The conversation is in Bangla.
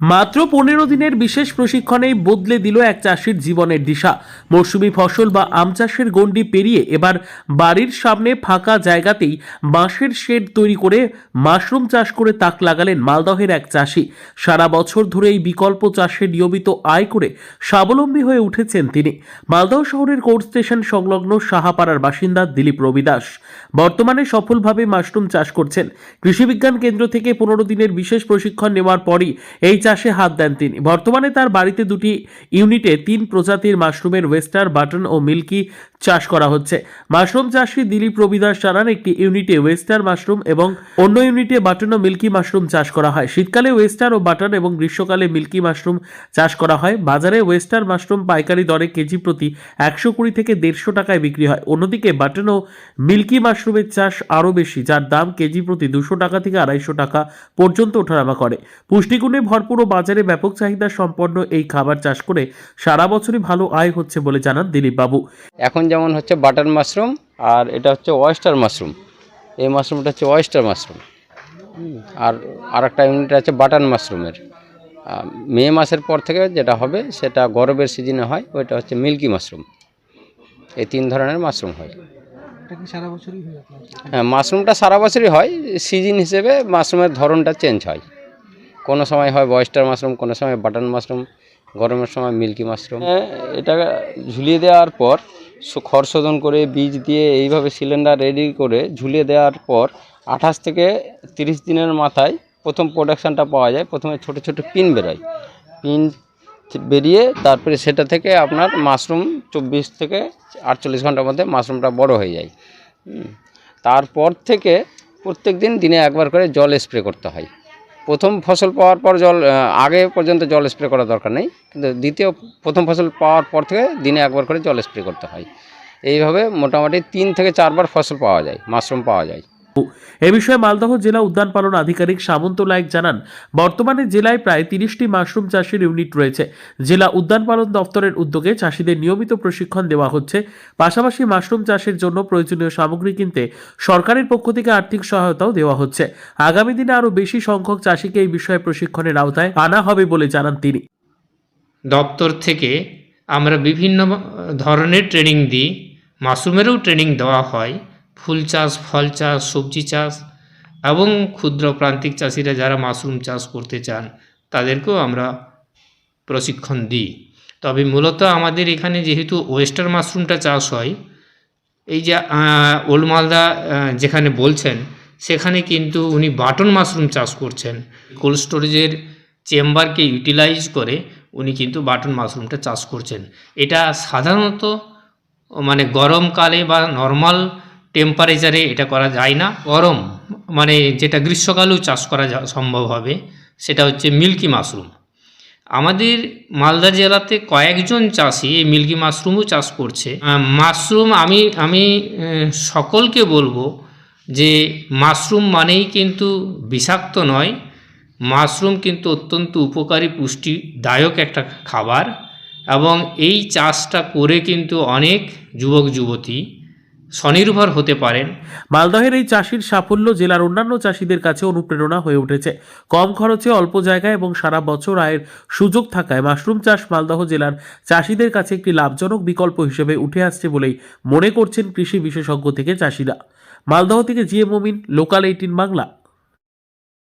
মাত্র পনেরো দিনের বিশেষ প্রশিক্ষণেই বদলে দিল এক চাষির জীবনের দিশা। মরশুমি ফসল বা আম চাষের গণ্ডি পেরিয়ে এবার বাড়ির সামনে ফাঁকা জায়গাতেই বাঁশের শেড তৈরি করে মাশরুম চাষ করে তাক লাগালেন মালদহের এক চাষি। সারা বছর ধরে এই বিকল্প চাষে নিয়মিত আয় করে স্বাবলম্বী হয়ে উঠেছেন তিনি। মালদহ শহরের কোর্ট স্টেশন সংলগ্ন সাহাপাড়ার বাসিন্দা দিলীপ রবিদাস। বর্তমানে সফলভাবে মাশরুম চাষ করছেন। কৃষি বিজ্ঞান কেন্দ্র থেকে পনেরো দিনের বিশেষ প্রশিক্ষণ নেওয়ার পরই এই চাষে হাত দেন তিনি। বর্তমানে তার বাড়িতে দুটি ইউনিটে তিন প্রজাতির মাশরুমের ওয়েস্টার বাটন ও মিল্কি চাষ করা হচ্ছে। মাশরুম চাষি দিলীপ রবিদাস জানান, একটি ইউনিটে ওয়েস্টার মাশরুম এবং অন্য ইউনিটে বাটন ও মিল্কি মাশরুম চাষ করা হয়। শীতকালে ওয়েস্টার ও বাটন এবং গ্রীষ্মকালে মিল্কি মাশরুম চাষ করা হয়। বাজারে ওয়েস্টার মাশরুম পাইকারি দরে কেজি প্রতি একশো কুড়ি থেকে দেড়শো টাকায় বিক্রি হয়। অন্যদিকে বাটন ও মিল্কি মাশরুমের চাষ আরও বেশি, যার দাম কেজি প্রতি দুশো টাকা থেকে আড়াইশো টাকা পর্যন্ত ওঠানামা করে। পুষ্টিগুণে ভরপুর ও বাজারে ব্যাপক চাহিদা সম্পন্ন এই খাবার চাষ করে সারা বছরই ভালো আয় হচ্ছে বলে জানান দিলীপবাবু। এখন যেমন হচ্ছে বাটার মাশরুম আর এটা হচ্ছে ওয়েস্টার মাশরুম। এই মাশরুমটা হচ্ছে ওয়েস্টার মাশরুম। হুম, আর আরেকটা ইউনিট আছে বাটার মাশরুমের। মে মাসের পর থেকে যেটা হবে সেটা গরমের সিজনে হয় ওইটা হচ্ছে মিল্কি মাশরুম। এই তিন ধরনের মাশরুম হয়। সারা বছরই হ্যাঁ মাশরুমটা সারা বছরই হয়। সিজন হিসেবে মাশরুমের ধরনটা চেঞ্জ হয়। কোনো সময় হয় ওয়েস্টার মাশরুম কোনো সময় বাটন মাশরুম গরমের সময় মিল্কি মাশরুম। হ্যাঁ, এটা ঝুলিয়ে দেওয়ার পর খড় শোধন করে বীজ দিয়ে এইভাবে সিলিন্ডার রেডি করে ঝুলিয়ে দেওয়ার পর আঠাশ থেকে তিরিশ দিনের মাথায় প্রথম প্রোডাকশানটা পাওয়া যায়। প্রথমে ছোট ছোট পিন বেরোয়। পিন বেরিয়ে তারপরে সেটা থেকে আপনার মাশরুম চব্বিশ থেকে আটচল্লিশ ঘণ্টার মধ্যে মাশরুমটা বড় হয়ে যায়। তারপর থেকে প্রত্যেক দিন দিনে একবার করে জল স্প্রে করতে হয়। প্রথম ফসল পাওয়ার পর জল আগে পর্যন্ত জল স্প্রে করা দরকার নেই। কিন্তু দ্বিতীয় প্রথম ফসল পাওয়ার পর থেকে দিনে একবার করে জল স্প্রে করতে হয়। এইভাবে মোটামুটি তিন থেকে চারবার ফসল পাওয়া যায়, মাশরুম পাওয়া যায়। এ বিষয়ে মালদহ জেলা উদ্যান পালন আধিকারিক সামন্ত লায়ক জানান, বর্তমানে জেলায় প্রায় তিরিশটি মাশরুম চাষের ইউনিট রয়েছে। জেলা উদ্যান পালন দপ্তরের উদ্যোগে চাষিদের নিয়মিত প্রশিক্ষণ দেওয়া হচ্ছে। পাশাপাশি মাশরুম চাষের জন্য প্রয়োজনীয় সামগ্রী কিনতে সরকারের পক্ষ থেকে আর্থিক সহায়তাও দেওয়া হচ্ছে। আগামী দিনে আরও বেশি সংখ্যক চাষিকে এই বিষয়ে প্রশিক্ষণের আওতায় আনা হবে বলে জানান তিনি। দপ্তর থেকে আমরা বিভিন্ন ধরনের ট্রেনিং দিই। মাশরুমেরও ট্রেনিং দেওয়া হয়। ফুল চাষ, ফল চাষ, সবজি চাষ এবং ক্ষুদ্র প্রান্তিক চাষিরা যারা মাশরুম চাষ করতে চান, তাদেরকেও আমরা প্রশিক্ষণ দিই। তবে মূলত আমাদের এখানে যেহেতু ওয়েস্টার মাশরুমটা চাষ হয়, এই যে ওল্ড মালদা যেখানে বলছেন, সেখানে কিন্তু উনি বাটন মাশরুম চাষ করছেন। কোল্ড স্টোরেজের চেম্বারকে ইউটিলাইজ করে উনি কিন্তু বাটন মাশরুমটা চাষ করছেন। এটা সাধারণত মানে গরমকালে বা নর্মাল টেম্পারেচারে এটা করা যায় না। গরম মানে যেটা গ্রীষ্মকালেও চাষ করা সম্ভব হবে, সেটা হচ্ছে মিল্কি মাশরুম আমাদের মালদা জেলাতে কয়েকজন চাষি এই মিল্কি মাশরুমও চাষ করছে। মাশরুম আমি আমি সকলকে বলব যে মাশরুম মানেই কিন্তু বিষাক্ত নয়। মাশরুম কিন্তু অত্যন্ত উপকারী, পুষ্টিদায়ক একটা খাবার এবং এই চাষটা করে কিন্তু অনেক যুবক যুবতী স্বনির্ভর হতে পারেন। মালদহের এই চাষির সাফল্য জেলার অন্যান্য চাষিদের কাছে অনুপ্রেরণা হয়ে উঠেছে। কম খরচে অল্প জায়গায় এবং সারা বছর আয়ের সুযোগ থাকায় মাশরুম চাষ মালদহ জেলার চাষিদের কাছে একটি লাভজনক বিকল্প হিসেবে উঠে আসছে বলেই মনে করছেন কৃষি বিশেষজ্ঞ থেকে চাষিরা। মালদহ থেকে জিএম মমিন লোকাল এইটিন বাংলা।